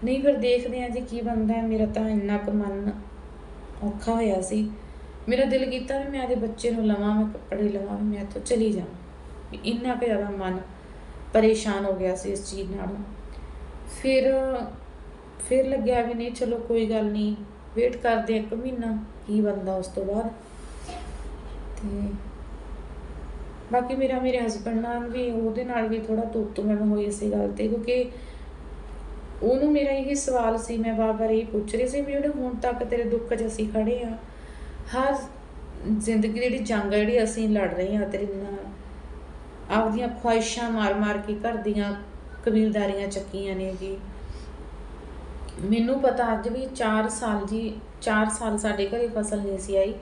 ਨਹੀਂ ਫਿਰ ਦੇਖਦੇ ਆ ਜੀ ਕੀ ਬਣਦਾ ਮੇਰਾ ਤਾਂ ਇੰਨਾ ਕੁ ਮਨ ਔਖਾ ਹੋਇਆ ਸੀ। ਮੇਰਾ ਦਿਲ ਕੀਤਾ ਵੀ ਮੈਂ ਆਦੇ ਬੱਚੇ ਨੂੰ ਲਵਾਂ, ਮੈਂ ਕੱਪੜੇ ਲਵਾਂ, ਮੈਂ ਇੱਥੋਂ ਚਲੀ ਜਾਵਾਂ। ਇੰਨਾ ਕੁ ਜ਼ਿਆਦਾ ਮਨ ਪਰੇਸ਼ਾਨ ਹੋ ਗਿਆ ਸੀ ਇਸ ਚੀਜ਼ ਨਾਲ। ਫਿਰ ਫਿਰ ਲੱਗਿਆ ਵੀ ਨਹੀਂ, ਚਲੋ ਕੋਈ ਗੱਲ ਨਹੀਂ ਵੇਟ ਕਰਦੇ ਇੱਕ ਮਹੀਨਾ ਕੀ ਬਣਦਾ ਉਸ ਤੋਂ ਬਾਅਦ। ਤੇ ਬਾਕੀ ਮੇਰਾ, ਮੇਰੇ ਹਸਬੰਡ ਨਾਲ ਵੀ, ਉਹਦੇ ਨਾਲ ਵੀ ਥੋੜਾ ਤੂਤੂ ਮੈਂ ਹੋਈ ਇਸੇ ਗੱਲ ਤੇ, ਕਿਉਂਕਿ ਉਹਨੂੰ ਮੇਰਾ ਇਹ ਸਵਾਲ ਸੀ, ਮੈਂ ਬਾਰ-ਬਾਰ ਇਹ ਪੁੱਛ ਰਹੀ ਸੀ ਵੀ ਜਿਹੜੇ ਹੁਣ ਤੱਕ ਤੇਰੇ ਦੁੱਖ 'ਚ ਅਸੀਂ ਖੜੇ ਆ ਹਰ ਜ਼ਿੰਦਗੀ ਜਿਹੜੀ ਜੰਗ ਆ ਜਿਹੜੀ ਅਸੀਂ ਲੜ ਰਹੇ ਆ ਤੇਰੇ ਨਾਲ ਆਪਦੀਆਂ ਖੁਆਇਸ਼ਾਂ ਮਾਰ-ਮਾਰ ਕੇ ਘਰ ਦੀਆਂ ਕਬੀਲਦਾਰੀਆਂ ਚੱਕੀਆਂ ਨੇ ਜੀ। ਮੈਨੂੰ ਪਤਾ ਅੱਜ ਵੀ 4 ਸਾਲ ਜੀ 4 ਸਾਲ ਸਾਡੇ ਘਰੇ ਫਸਲ ਨਹੀਂ ਸੀ ਆਈ।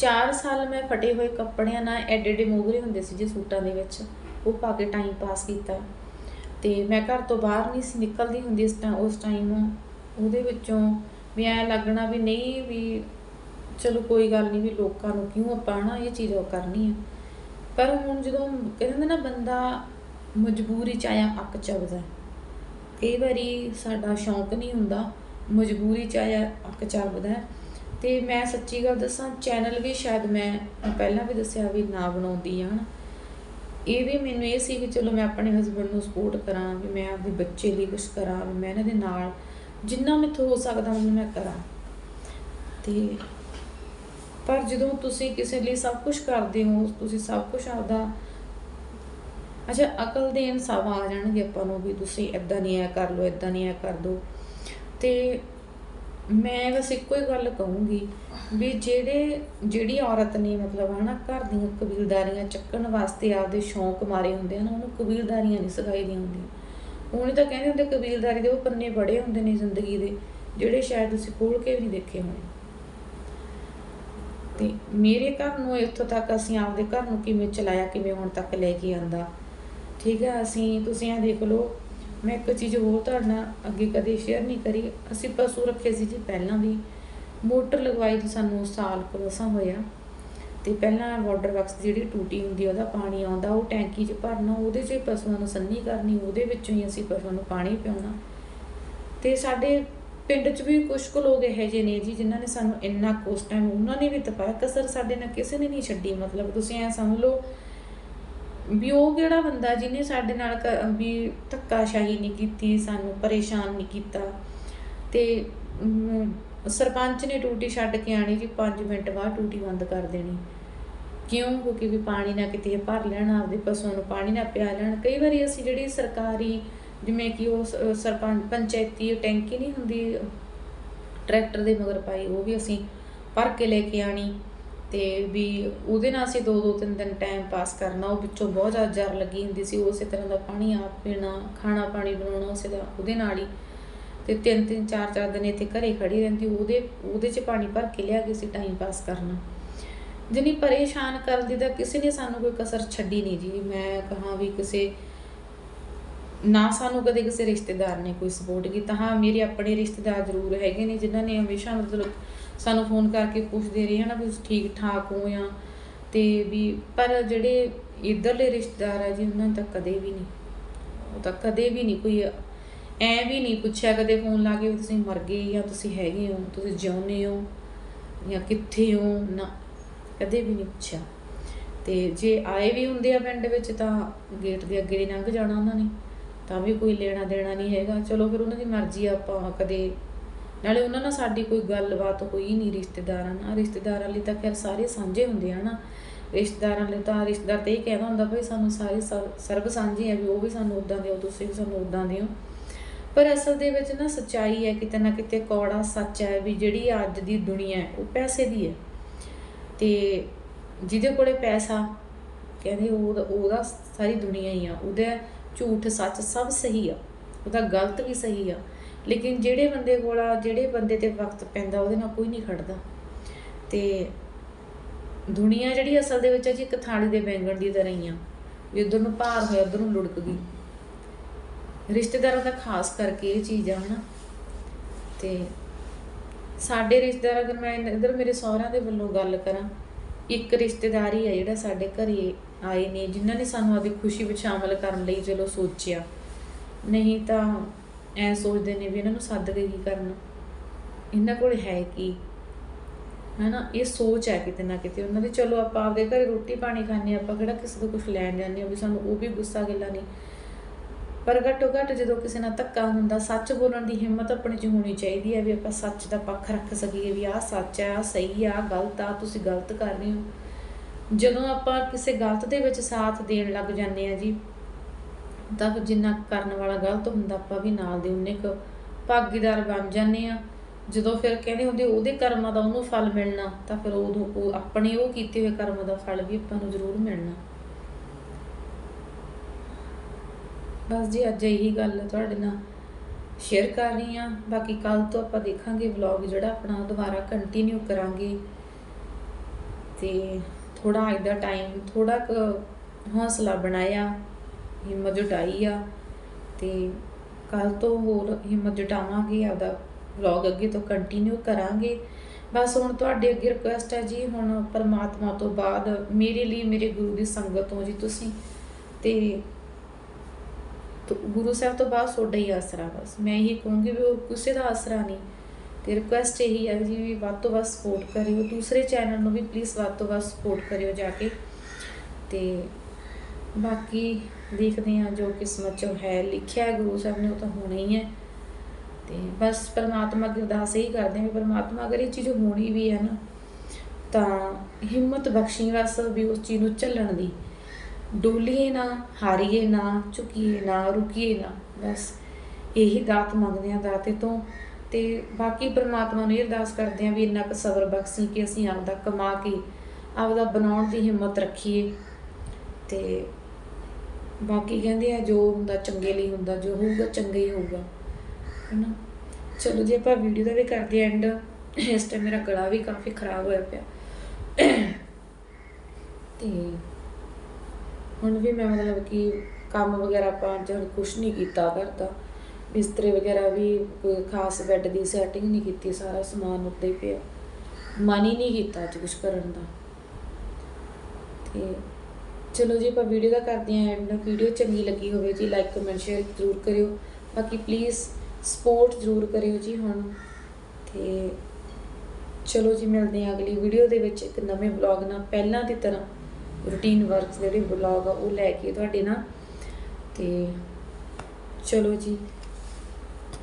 4 ਸਾਲ ਮੈਂ ਫਟੇ ਹੋਏ ਕੱਪੜਿਆਂ ਨਾਲ ਐਡੇ ਐਡੇ ਮੋਗਰੇ ਹੁੰਦੇ ਸੀ ਜੀ ਸੂਟਾਂ ਦੇ ਵਿੱਚ। ਉਹ ਪਾ ਕੇ ਟਾਈਮ ਪਾਸ ਕੀਤਾ। ਤੇ ਮੈਂ ਘਰ ਤੋਂ ਬਾਹਰ ਨਹੀਂ ਸੀ ਨਿਕਲਦੀ ਹੁੰਦੀ ਇਸ ਟਾਈਮ, ਉਸ ਟਾਈਮ ਉਹਦੇ ਵਿੱਚੋਂ ਵੀ ਐ ਲੱਗਣਾ ਵੀ ਨਹੀਂ ਵੀ ਚਲੋ ਕੋਈ ਗੱਲ ਨਹੀਂ ਵੀ ਲੋਕਾਂ ਨੂੰ ਕਿਉਂ ਆਪਾਂ ਨਾ ਇਹ ਚੀਜ਼ ਉਹ ਕਰਨੀ ਹੈ ਪਰ ਹੁਣ ਜਦੋਂ ਕਹਿੰਦੇ ਹੁੰਦੇ ਨਾ ਬੰਦਾ ਮਜਬੂਰੀ ਚ ਆਇਆ ਅੱਕ ਚੱਬਦਾ ਕਈ ਵਾਰੀ ਸਾਡਾ ਸ਼ੌਂਕ ਨਹੀਂ ਹੁੰਦਾ ਮਜਬੂਰੀ ਚ ਆਇਆ ਅੱਕ ਚੱਬਦਾ ਤੇ ਮੈਂ ਸੱਚੀ ਗੱਲ ਦੱਸਾਂ ਚੈਨਲ ਵੀ ਸ਼ਾਇਦ ਮੈਂ ਪਹਿਲਾਂ ਵੀ ਦੱਸਿਆ ਵੀ ਨਾ ਬਣਾਉਂਦੀ ਆ, ਹਨਾ। ਇਹ ਵੀ ਮੈਨੂੰ ਇਹ ਸੀ ਵੀ ਚਲੋ ਮੈਂ ਆਪਣੇ ਹਸਬੰਡ ਨੂੰ ਸਪੋਰਟ ਕਰਾਂ, ਵੀ ਮੈਂ ਆਪਦੇ ਬੱਚੇ ਲਈ ਕੁਝ ਕਰਾਂ, ਵੀ ਮੈਂ ਇਹਨਾਂ ਦੇ ਨਾਲ ਜਿੰਨਾ ਮੈਥੋਂ ਹੋ ਸਕਦਾ ਉਹਨੂੰ ਮੈਂ ਕਰਾਂ। ਤੇ ਪਰ ਜਦੋਂ ਤੁਸੀਂ ਕਿਸੇ ਲਈ ਸਭ ਕੁਝ ਕਰਦੇ ਹੋ, ਤੁਸੀਂ ਸਭ ਕੁਝ ਆਪਦਾ ਅੱਛਾ, ਅਕਲ ਦੇ ਇਨਸਾਫ ਆ ਜਾਣਗੇ ਆਪਾਂ ਨੂੰ ਵੀ ਤੁਸੀਂ ਇਦਾਂ ਨਹੀਂ ਐ ਕਰ ਲਓ ਇਦਾਂ ਨਹੀਂ ਐ ਕਰ ਦੋ। ਤੇ ਮੈਂ ਬਸ ਇੱਕੋ ਹੀ ਗੱਲ ਕਹੂੰਗੀ ਵੀ ਜਿਹੜੇ, ਜਿਹੜੀ ਔਰਤ ਨੇ ਮਤਲਬ ਹਨਾ ਘਰ ਦੀਆਂ ਕਬੀਲਦਾਰੀਆਂ ਚੱਕਣ ਵਾਸਤੇ ਆਪਦੇ ਸ਼ੌਂਕ ਮਾਰੇ ਹੁੰਦੇ ਹਨ, ਉਹਨੂੰ ਕਬੀਲਦਾਰੀਆਂ ਨਹੀਂ ਸਿਖਾਈ ਦੀਆਂ ਹੁੰਦੀਆਂ। ਉਹਨੇ ਤਾਂ ਕਹਿੰਦੇ ਹੁੰਦੇ ਕਬੀਲਦਾਰੀ ਦੇ ਉਹ ਪੰਨੇ ਬੜੇ ਹੁੰਦੇ ਨੇ ਜ਼ਿੰਦਗੀ ਦੇ, ਜਿਹੜੇ ਸ਼ਾਇਦ ਤੁਸੀਂ ਖੋਲ ਕੇ ਵੀ ਨਹੀਂ ਦੇਖੇ ਹੋਣੇ। ਤੇ ਮੇਰੇ ਘਰ ਨੂੰ ਇੱਥੋਂ ਤੱਕ ਅਸੀਂ ਆਪਦੇ ਘਰ ਨੂੰ ਕਿਵੇਂ ਚਲਾਇਆ, ਕਿਵੇਂ ਹੁਣ ਤੱਕ ਲੈ ਕੇ ਆਂਦਾ। ਠੀਕ ਹੈ ਅਸੀਂ, ਤੁਸੀਂ ਇਹ ਦੇਖ ਲਓ ਮੈਂ ਇੱਕ ਚੀਜ਼ ਹੋਰ ਤੁਹਾਡੇ ਨਾਲ ਅੱਗੇ ਕਦੇ ਸ਼ੇਅਰ ਨਹੀਂ ਕਰੀ। ਅਸੀਂ ਪਸ਼ੂ ਰੱਖੇ ਸੀ ਜੀ ਪਹਿਲਾਂ ਵੀ। ਮੋਟਰ ਲਗਵਾਈ ਸੀ ਸਾਨੂੰ ਸਾਲ ਕੁ ਹੋਇਆ। ਤੇ ਪਹਿਲਾਂ ਵਾਟਰ ਵਰਕਸ ਦੀ ਜਿਹੜੀ ਟੂਟੀ ਹੁੰਦੀ ਉਹਦਾ ਪਾਣੀ ਆਉਂਦਾ, ਉਹ ਟੈਂਕੀ 'ਚ ਭਰਨਾ, ਉਹਦੇ 'ਚ ਹੀ ਪਸ਼ੂਆਂ ਨੂੰ ਸੰਨੀ ਕਰਨੀ, ਉਹਦੇ ਵਿੱਚੋਂ ਹੀ ਅਸੀਂ ਪਸ਼ੂਆਂ ਨੂੰ ਪਾਣੀ ਪਿਆਉਣਾ। ਤੇ ਸਾਡੇ ਪਿੰਡ 'ਚ ਵੀ ਕੁਝ ਕੁ ਲੋਕ ਇਹੋ ਜਿਹੇ ਨੇ ਜੀ, ਜਿਨ੍ਹਾਂ ਨੇ ਸਾਨੂੰ ਇੰਨਾ ਕੁ ਟਾਈਮ ਉਹਨਾਂ ਨੇ ਵੀ ਤਪਾਇਆ ਕਸਰ ਸਾਡੇ ਨਾਲ ਕਿਸੇ ਨੇ ਨਹੀਂ ਛੱਡੀ। ਮਤਲਬ ਤੁਸੀਂ ਐ ਸਮਝ ਲਓ ਵੀ ਉਹ ਕਿਹੜਾ ਬੰਦਾ ਜਿਹਨੇ ਸਾਡੇ ਨਾਲ ਕ- ਵੀ ਧੱਕਾਸ਼ਾਹੀ ਨਹੀਂ ਕੀਤੀ, ਸਾਨੂੰ ਪਰੇਸ਼ਾਨ ਨਹੀਂ ਕੀਤਾ। ਤੇ ਸਰਪੰਚ ਨੇ ਟੂਟੀ ਛੱਡ ਕੇ ਆਣੀ ਜੀ 5 ਮਿੰਟ ਬਾਅਦ ਟੂਟੀ ਬੰਦ ਕਰ ਦੇਣੀ। ਕਿਉਂ? ਕਿਉਂਕਿ ਵੀ ਪਾਣੀ ਨਾ ਕਿਤੇ ਭਰ ਲੈਣ, ਆਪਦੇ ਪਸ਼ੂਆਂ ਨੂੰ ਪਾਣੀ ਨਾ ਪਿਆ ਲੈਣ। ਕਈ ਵਾਰੀ ਅਸੀਂ ਜਿਹੜੀ ਸਰਕਾਰੀ, ਜਿਵੇਂ ਕਿ ਉਹ ਸ- ਸਰਪੰਚ, ਪੰਚਾਇਤੀ ਟੈਂਕੀ ਨਹੀਂ ਹੁੰਦੀ, ਟਰੈਕਟਰ ਦੇ ਮਗਰ ਪਾਈ, ਉਹ ਵੀ ਅਸੀਂ ਭਰ ਕੇ ਲੈ ਕੇ ਆਣੀ। ਤੇ ਵੀ ਉਹਦੇ ਨਾਲ ਅਸੀਂ ਦੋ ਦੋ, ਤਿੰਨ ਦਿਨ ਟਾਈਮ ਪਾਸ ਕਰਨਾ, ਉਹ ਵਿੱਚੋਂ ਬਹੁਤ ਜ਼ਿਆਦਾ ਜਰ ਲੱਗੀ ਹੁੰਦੀ ਸੀ ਉਸੇ ਤਰ੍ਹਾਂ ਦਾ ਪਾਣੀ ਆਪ ਪੀਣਾ, ਖਾਣਾ ਪਾਣੀ ਬਣਾਉਣਾ ਉਸੇ ਦਾ, ਉਹਦੇ ਨਾਲ ਹੀ। ਤੇ ਤਿੰਨ ਤਿੰਨ, ਚਾਰ ਚਾਰ ਦਿਨ ਇੱਥੇ ਘਰੇ ਖੜੀ ਰਹਿੰਦੀ, ਉਹਦੇ ਉਹਦੇ 'ਚ ਪਾਣੀ ਭਰ ਕੇ ਲਿਆ ਕੇ ਅਸੀਂ ਟਾਈਮ ਪਾਸ ਕਰਨਾ। ਜਿੰਨੀ ਪਰੇਸ਼ਾਨ ਕਰਦੀ ਤਾਂ ਕਿਸੇ ਨੇ ਸਾਨੂੰ ਕੋਈ ਕਸਰ ਛੱਡੀ ਨਹੀਂ ਜੀ। ਮੈਂ ਕਹਾਂ ਵੀ ਕਿਸੇ, ਨਾ ਸਾਨੂੰ ਕਦੇ ਕਿਸੇ ਰਿਸ਼ਤੇਦਾਰ ਨੇ ਕੋਈ ਸਪੋਰਟ ਕੀਤਾ। ਹਾਂ, ਮੇਰੇ ਆਪਣੇ ਰਿਸ਼ਤੇਦਾਰ ਜ਼ਰੂਰ ਹੈਗੇ ਨੇ, ਜਿਨ੍ਹਾਂ ਨੇ ਹਮੇਸ਼ਾ ਮਤਲਬ ਸਾਨੂੰ ਫੋਨ ਕਰਕੇ ਪੁੱਛਦੇ ਰਹੇ ਹਨ ਵੀ ਤੁਸੀਂ ਠੀਕ ਠਾਕ ਹੋ ਜਾਂ ਤੇ ਵੀ, ਪਰ ਜਿਹੜੇ ਇਧਰਲੇ ਰਿਸ਼ਤੇਦਾਰ ਆ ਜੀ, ਉਹਨਾਂ ਨੇ ਤਾਂ ਕਦੇ ਵੀ ਨਹੀਂ। ਉਹ ਤਾਂ ਕਦੇ ਵੀ ਨਹੀਂ ਕੋਈ ਐ ਵੀ ਨਹੀਂ ਪੁੱਛਿਆ ਕਦੇ ਫੋਨ ਲਾ ਕੇ ਵੀ ਤੁਸੀਂ ਮਰ ਗਏ ਜਾਂ ਤੁਸੀਂ ਹੈਗੇ ਹੋ, ਤੁਸੀਂ ਜਿਉਂਦੇ ਹੋ ਜਾਂ ਕਿੱਥੇ ਹੋ, ਨਾ, ਕਦੇ ਵੀ ਨਹੀਂ ਪੁੱਛਿਆ। ਤੇ ਜੇ ਆਏ ਵੀ ਹੁੰਦੇ ਆ ਪਿੰਡ ਵਿੱਚ ਤਾਂ ਗੇਟ ਦੇ ਅੱਗੇ ਦੀ ਲੰਘ ਜਾਣਾ ਉਹਨਾਂ ਨੇ, ਤਾਂ ਵੀ ਕੋਈ ਲੈਣਾ ਦੇਣਾ ਨਹੀਂ ਹੈਗਾ। ਚਲੋ ਫਿਰ ਉਹਨਾਂ ਦੀ ਮਰਜ਼ੀ ਆਪਾਂ ਕਦੇ ਨਾਲੇ ਉਹਨਾਂ ਨਾਲ ਸਾਡੀ ਕੋਈ ਗੱਲਬਾਤ ਹੋਈ ਨਹੀਂ ਰਿਸ਼ਤੇਦਾਰਾਂ ਨਾਲ। ਰਿਸ਼ਤੇਦਾਰਾਂ ਲਈ ਤਾਂ ਖੈਰ ਸਾਰੇ ਸਾਂਝੇ ਹੁੰਦੇ ਆ ਨਾ। ਰਿਸ਼ਤੇਦਾਰਾਂ ਲਈ ਤਾਂ ਰਿਸ਼ਤੇਦਾਰ ਤੇ ਇਹ ਕਹਿੰਦਾ ਹੁੰਦਾ ਭਈ ਸਾਨੂੰ ਸਾਰੇ ਸਰ- ਸਰਬ ਸਾਂਝੇ ਆ ਵੀ ਉਹ ਵੀ ਸਾਨੂੰ ਉਦਾਂ ਦੇ ਹੋ ਤੁਸੀਂ ਵੀ ਸਾਨੂੰ ਉਦਾਂ ਦੇ ਹੋ ਪਰ ਅਸਲ ਦੇ ਵਿੱਚ ਨਾ ਸੱਚਾਈ ਹੈ ਕਿਤੇ ਨਾ ਕਿਤੇ ਕੌੜਾ ਸੱਚ ਹੈ ਵੀ ਜਿਹੜੀ ਅੱਜ ਦੀ ਦੁਨੀਆ ਹੈ, ਉਹ ਪੈਸੇ ਦੀ ਹੈ। ਤੇ ਜਿਹਦੇ ਕੋਲੇ ਪੈਸਾ, ਕਹਿੰਦੇ ਉਹਦਾ ਉਹਦਾ ਸਾਰੀ ਦੁਨੀਆ ਹੀ ਆ। ਉਹਦਾ ਝੂਠ ਸੱਚ ਸਭ ਸਹੀ ਆ। ਉਹਦਾ ਗਲਤ ਵੀ ਸਹੀ ਆ। ਲੇਕਿਨ ਜਿਹੜੇ ਬੰਦੇ ਕੋਲ ਆ, ਜਿਹੜੇ ਬੰਦੇ ਤੇ ਵਕਤ ਪੈਂਦਾ, ਉਹਦੇ ਨਾਲ ਕੋਈ ਨਹੀਂ ਖੜਦਾ। ਤੇ ਦੁਨੀਆ ਜਿਹੜੀ ਅਸਲ ਦੇ ਵਿੱਚ ਹੈ ਜੀ, ਇੱਕ ਥਾਲੀ ਦੇ ਬੈਂਗਣ ਦੀ ਤਰ੍ਹਾਂ ਹੀ ਆ। ਵੀ ਉਧਰ ਨੂੰ ਭਾਰ ਹੋਇਆ, ਉਧਰ ਨੂੰ ਲੁੜਕ ਗਈ। ਰਿਸ਼ਤੇਦਾਰਾਂ ਦਾ ਖਾਸ ਕਰਕੇ ਇਹ ਚੀਜ਼ ਆ, ਹਨਾ। ਤੇ ਸਾਡੇ ਰਿਸ਼ਤੇਦਾਰ, ਅਗਰ ਮੈਂ ਇਧਰ ਮੇਰੇ ਸਹੁਰਿਆਂ ਦੇ ਵੱਲੋਂ ਗੱਲ ਕਰਾਂ, ਇੱਕ ਰਿਸ਼ਤੇਦਾਰ ਹੀ ਹੈ ਜਿਹੜਾ ਸਾਡੇ ਘਰੇ ਆਏ ਨੇ, ਜਿਨ੍ਹਾਂ ਨੇ ਸਾਨੂੰ ਆਪਦੀ ਖੁਸ਼ੀ ਵਿੱਚ ਸ਼ਾਮਲ ਕਰਨ ਲਈ ਚਲੋ ਸੋਚਿਆ। ਨਹੀਂ ਤਾਂ ਐ ਸੋਚਦੇ ਨੇ ਵੀ ਇਹਨਾਂ ਨੂੰ ਸੱਦ ਕੇ ਕੀ ਕਰਨਾ? ਇਹਨਾਂ ਕੋਲ ਹੈ ਕੀ? ਹਨਾ, ਇਹ ਸੋਚ ਹੈ ਕਿਤੇ ਨਾ ਕਿਤੇ। ਉਹਨਾਂ ਦੀ ਚਲੋ ਆਪਾਂ ਆਪਦੇ ਘਰੇ ਰੋਟੀ ਪਾਣੀ ਖਾਂਦੇ ਹਾਂ, ਆਪਾਂ ਕਿਹੜਾ ਕਿਸੇ ਤੋਂ ਕੁਝ ਲੈਣ ਜਾਂਦੇ ਹਾਂ ਵੀ ਸਾਨੂੰ ਉਹ ਵੀ ਗੁੱਸਾ ਗਿੱਲਾ ਨਹੀਂ। ਪਰ ਘੱਟੋ ਘੱਟ ਜਦੋਂ ਕਿਸੇ ਨਾਲ ਧੱਕਾ ਹੁੰਦਾ, ਸੱਚ ਬੋਲਣ ਦੀ ਹਿੰਮਤ ਆਪਣੇ 'ਚ ਹੋਣੀ ਚਾਹੀਦੀ ਹੈ ਵੀ ਆਪਾਂ ਸੱਚ ਦਾ ਪੱਖ ਰੱਖ ਸਕੀਏ ਵੀ ਆਹ ਸੱਚ ਹੈ, ਆਹ ਸਹੀ ਆ ਆਹ ਗਲਤ ਆ, ਤੁਸੀਂ ਗਲਤ ਕਰ ਰਹੇ ਹੋ। ਜਦੋਂ ਆਪਾਂ ਕਿਸੇ ਗਲਤ ਦੇ ਵਿੱਚ ਸਾਥ ਦੇਣ ਲੱਗ ਜਾਂਦੇ ਆ ਜੀ ਤਾਂ ਫਿਰ ਜਿੰਨਾ ਕਰਨ ਵਾਲਾ ਗਲਤ ਹੁੰਦਾ, ਆਪਾਂ ਵੀ ਨਾਲ ਦੇ ਉਨੇ ਕੁ ਭਾਗੀਦਾਰ ਬਣ ਜਾਂਦੇ ਆ ਜਦੋਂ ਫਿਰ ਕਹਿੰਦੇ ਹੁੰਦੇ ਉਹਦੇ ਕਰਮਾਂ ਦਾ ਉਹਨੂੰ ਫਲ ਮਿਲਣਾ, ਤਾਂ ਫਿਰ ਉਦੋਂ ਉਹ ਆਪਣੇ ਉਹ ਕੀਤੇ ਹੋਏ ਕਰਮ ਦਾ ਫਲ ਵੀ ਆਪਾਂ ਨੂੰ ਜ਼ਰੂਰ ਮਿਲਣਾ। ਬਸ ਜੀ, ਅੱਜ ਇਹੀ ਗੱਲ ਤੁਹਾਡੇ ਨਾਲ। ਸ਼ੇਅਰ ਕਰ ਰਹੀ ਆ ਬਾਕੀ ਕੱਲ ਤੋਂ ਆਪਾਂ ਦੇਖਾਂਗੇ ਵਲੌਗ ਜਿਹੜਾ ਆਪਣਾ, ਦੁਬਾਰਾ ਕੰਟੀਨਿਊ ਕਰਾਂਗੇ। ਤੇ ਥੋੜਾ ਅੱਜ ਦਾ ਟਾਈਮ ਥੋੜਾ ਕੁ ਹੌਸਲਾ ਬਣਾਇਆ। ਹਿੰਮਤ ਜੁਟਾਈ ਆ ਤੇ ਕੱਲ ਤੋਂ ਹੋਰ ਹਿੰਮਤ ਜੁਟਾਵਾਂਗੇ, ਆਪਦਾ ਵਲੌਗ ਅੱਗੇ ਤੋਂ ਕੰਟੀਨਿਊ ਕਰਾਂਗੇ। ਬਸ ਹੁਣ ਤੁਹਾਡੇ ਅੱਗੇ ਰਿਕੁਐਸਟ ਹੈ ਜੀ, ਹੁਣ ਪਰਮਾਤਮਾ ਤੋਂ ਬਾਅਦ ਮੇਰੇ ਲਈ, ਮੇਰੇ ਗੁਰੂ ਦੀ ਸੰਗਤ ਹੋ ਜੀ ਤੁਸੀਂ। ਤੇ ਗੁਰੂ ਸਾਹਿਬ ਤੋਂ ਬਾਅਦ ਤੁਹਾਡਾ ਹੀ ਆਸਰਾ ਬਸ। ਮੈਂ ਇਹੀ ਕਹੂੰਗੀ ਵੀ ਉਹ ਕਿਸੇ ਦਾ ਆਸਰਾ ਨਹੀਂ। ਤੇ ਰਿਕੁਐਸਟ ਇਹੀ ਹੈ ਜੀ ਵੀ ਵੱਧ ਤੋਂ ਵੱਧ ਸਪੋਰਟ ਕਰਿਓ। ਦੂਸਰੇ ਚੈਨਲ ਨੂੰ ਵੀ ਪਲੀਜ਼ ਵੱਧ ਤੋਂ ਵੱਧ ਸਪੋਰਟ ਕਰਿਓ ਜਾ ਕੇ। ਤੇ ਬਾਕੀ ਦੇਖਦੇ ਹਾਂ ਜੋ ਕਿਸਮਤ 'ਚ ਹੈ, ਲਿਖਿਆ ਗੁਰੂ ਸਾਹਿਬ ਨੇ ਉਹ ਤਾਂ ਹੋਣਾ ਹੀ ਹੈ। ਤੇ ਬਸ ਪਰਮਾਤਮਾ ਅੱਗੇ ਅਰਦਾਸ ਇਹੀ ਕਰਦੇ ਹਾਂ ਵੀ ਪਰਮਾਤਮਾ ਅਗਰ ਇਹ ਚੀਜ਼ ਹੋਣੀ ਵੀ ਹੈ ਨਾ, ਤਾਂ ਹਿੰਮਤ ਬਖਸ਼ੀ ਬਸ ਵੀ ਉਸ ਚੀਜ਼ ਨੂੰ ਚੱਲਣ ਦੀ। ਡੋਲੀਏ ਨਾ, ਹਾਰੀਏ ਨਾ, ਝੁਕੀਏ ਨਾ, ਰੁਕੀਏ ਨਾ, ਬਸ ਇਹੀ ਦਾਤ ਮੰਗਦੇ ਆ ਦਾਤੇ ਤੋਂ। ਤੇ ਬਾਕੀ ਪਰਮਾਤਮਾ ਨੂੰ ਇਹ ਅਰਦਾਸ ਕਰਦੇ ਆ ਵੀ ਇੰਨਾ ਕੁ ਸਬਰ ਬਖਸ਼ੀ ਕਿ ਅਸੀਂ ਆਪਦਾ ਕਮਾ ਕੇ, ਆਪਦਾ ਬਣਾਉਣ ਦੀ ਹਿੰਮਤ ਰੱਖੀਏ। ਤੇ ਬਾਕੀ ਕਹਿੰਦੇ ਆ ਜੋ ਹੁੰਦਾ ਚੰਗੇ ਲਈ ਹੁੰਦਾ, ਜੋ ਹੋਊਗਾ ਚੰਗਾ ਹੀ ਹੋਊਗਾ। ਹਨਾ? ਚਲੋ ਜੀ, ਆਪਾਂ ਵੀਡੀਓ ਦਾ ਵੀ ਕਰਦੇ ਐਂਡ ਇਸ ਟਾਈਮ ਮੇਰਾ ਗਲਾ ਵੀ ਕਾਫੀ ਖਰਾਬ ਹੋਇਆ ਪਿਆ। ਤੇ ਹੁਣ ਵੀ ਮੈਂ ਮਤਲਬ ਕਿ ਕੰਮ ਵਗੈਰਾ ਆਪਾਂ ਅੱਜ ਹੁਣ ਕੁਛ ਨਹੀਂ ਕੀਤਾ ਘਰ ਦਾ। ਬਿਸਤਰੇ ਵਗੈਰਾ ਵੀ ਕੋਈ ਖਾਸ ਬੈੱਡ ਦੀ ਸੈਟਿੰਗ ਨਹੀਂ ਕੀਤੀ, ਸਾਰਾ ਸਮਾਨ ਉੱਤੇ ਹੀ ਪਿਆ। ਮਨ ਹੀ ਨਹੀਂ ਕੀਤਾ ਅੱਜ ਕੁਛ ਕਰਨ ਦਾ। ਤੇ ਚਲੋ ਜੀ ਆਪਾਂ ਵੀਡੀਓ ਦਾ ਕਰਦੇ ਹਾਂ ਐਂਡ ਵੀਡੀਓ ਚੰਗੀ ਲੱਗੀ ਹੋਵੇ ਜੀ ਲਾਈਕ ਕਮੈਂਟ ਸ਼ੇਅਰ ਜ਼ਰੂਰ ਕਰਿਓ। ਬਾਕੀ ਪਲੀਜ਼ ਸਪੋਰਟ ਜ਼ਰੂਰ ਕਰਿਓ ਜੀ ਹੁਣ। ਤੇ ਚਲੋ ਜੀ, ਮਿਲਦੇ ਹਾਂ ਅਗਲੀ ਵੀਡੀਓ ਦੇ ਵਿੱਚ ਇੱਕ ਨਵੇਂ ਵਲੌਗ ਨਾਲ। ਪਹਿਲਾਂ ਦੀ ਤਰ੍ਹਾਂ ਰੂਟੀਨ ਵਰਕਸ ਜਿਹੜੇ ਵਲੌਗ ਆ, ਉਹ ਲੈ ਕੇ ਤੁਹਾਡੇ ਨਾਲ। ਤੇ ਚਲੋ ਜੀ,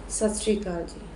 ਸਤਿ ਸ਼੍ਰੀ ਅਕਾਲ ਜੀ।